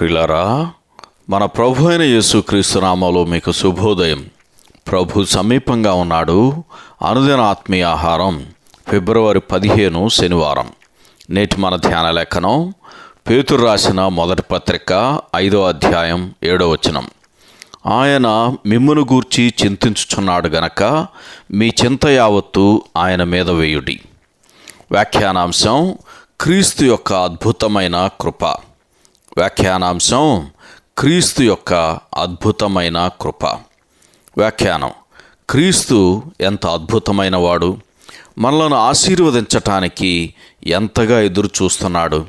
ప్రిలరా మన ప్రభు అయిన యేసు నామంలో మీకు శుభోదయం. ప్రభు సమీపంగా ఉన్నాడు. అనుదిన ఆత్మీయ ఆహారం ఫిబ్రవరి పదిహేను శనివారం. నేటి మన ధ్యాన లేఖనం పేతురు రాసిన మొదటి పత్రిక ఐదో అధ్యాయం ఏడో వచనం. ఆయన మిమ్మును గూర్చి చింతించుచున్నాడు గనక మీ చింత యావత్తు ఆయన మీద వేయుడి. వ్యాఖ్యానాంశం క్రీస్తు యొక్క అద్భుతమైన కృప. వ్యాఖ్యానాంశం క్రీస్తు యొక్క అద్భుతమైన కృప. వ్యాఖ్యానం క్రీస్తు ఎంత అద్భుతమైన వాడు? మనలను ఆశీర్వదించటానికి ఎంతగా ఎదురు చూస్తున్నాడు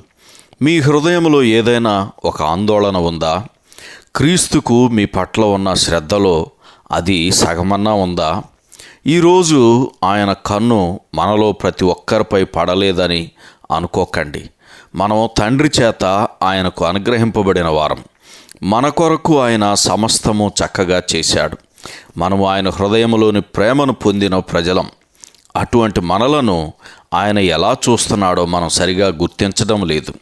మీ హృదయంలో ఏదైనా ఒక ఆందోళన ఉందా? క్రీస్తుకు మీ పట్ల ఉన్న శ్రద్ధలో అది సగమన్నా ఉందా? ఈరోజు ఆయన కన్ను మనలో ప్రతి ఒక్కరిపై పడలేదని అనుకోకండి. మనం తండ్రి చేత ఆయనకు అనుగ్రహింపబడిన వారం. మన కొరకు ఆయన సమస్తము చక్కగా చేశాడు. మనము ఆయన హృదయంలోని ప్రేమను పొందిన ప్రజలం. అటువంటి మనలను ఆయన ఎలా చూస్తున్నాడో మనం సరిగా గుర్తించడం లేదు.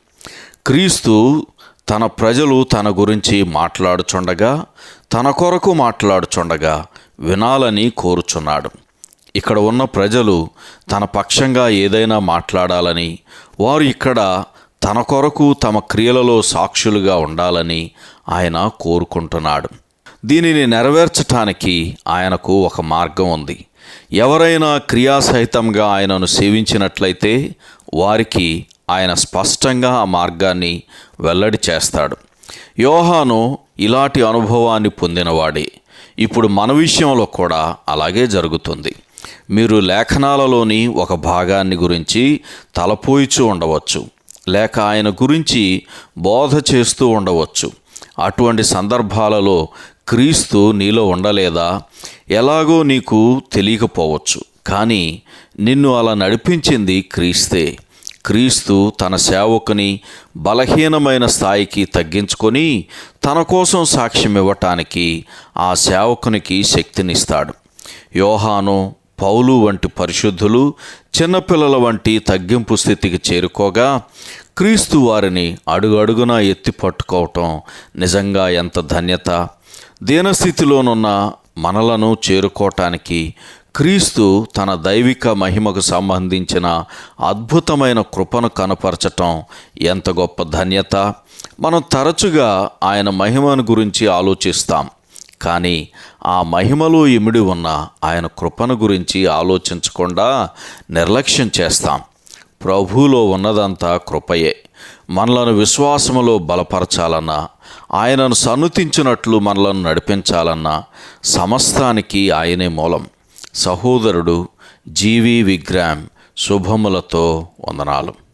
క్రీస్తు తన ప్రజలు తన గురించి మాట్లాడుచుండగా తన కొరకు మాట్లాడుచుండగా వినాలని కోరుచున్నాడు. ఇక్కడ ఉన్న ప్రజలు తన పక్షంగా ఏదైనా మాట్లాడాలని వారు ఇక్కడ తన కొరకు తమ క్రియలలో సాక్షులుగా ఉండాలని ఆయన కోరుకుంటున్నాడు. దీనిని నెరవేర్చటానికి ఆయనకు ఒక మార్గం ఉంది. ఎవరైనా క్రియాసహితంగా ఆయనను సేవించినట్లయితే వారికి ఆయన స్పష్టంగా ఆ మార్గాన్ని వెల్లడి చేస్తాడు. యోహాను ఇలాంటి అనుభవాన్ని పొందినవాడే. ఇప్పుడు మన విషయంలో కూడా అలాగే జరుగుతుంది. మీరు లేఖనాలలోని ఒక భాగాన్ని గురించి తలపోయిచూ ఉండవచ్చు. లేక ఆయన గురించి బోధ చేస్తూ ఉండవచ్చు. అటువంటి సందర్భాలలో క్రీస్తు నీలో ఉండలేదా? ఎలాగో నీకు తెలియకపోవచ్చు. కానీ నిన్ను అలా నడిపించింది క్రీస్తే. క్రీస్తు తన సేవకుని బలహీనమైన స్థాయికి తగ్గించుకొని తన కోసం సాక్ష్యం ఇవ్వటానికి ఆ సేవకునికి శక్తినిస్తాడు. యోహాను పౌలు వంటి పరిశుద్ధులు చిన్నపిల్లల వంటి తగ్గింపు స్థితికి చేరుకోగా క్రీస్తు వారిని అడుగడుగునా ఎత్తి పట్టుకోవటం నిజంగా ఎంత ధన్యత! దీనస్థితిలోనున్న మనలను చేరుకోవటానికి క్రీస్తు తన దైవిక మహిమకు సంబంధించిన అద్భుతమైన కృపను కనపరచటం ఎంత గొప్ప ధన్యత! మనం తరచుగా ఆయన మహిమను గురించి ఆలోచిస్తాం. కానీ ఆ మహిమలో ఇమిడి ఉన్న ఆయన కృపను గురించి ఆలోచించకుండా నిర్లక్ష్యం చేస్తాం. ప్రభువులో ఉన్నదంతా కృపయే. మనలను విశ్వాసములో బలపరచాలన్నా ఆయనను సన్నుతించినట్లు మనలను నడిపించాలన్నా సమస్తానికి ఆయనే మూలం. సహోదరుడు జీవి విగ్రహం శుభములతో వందనాలు.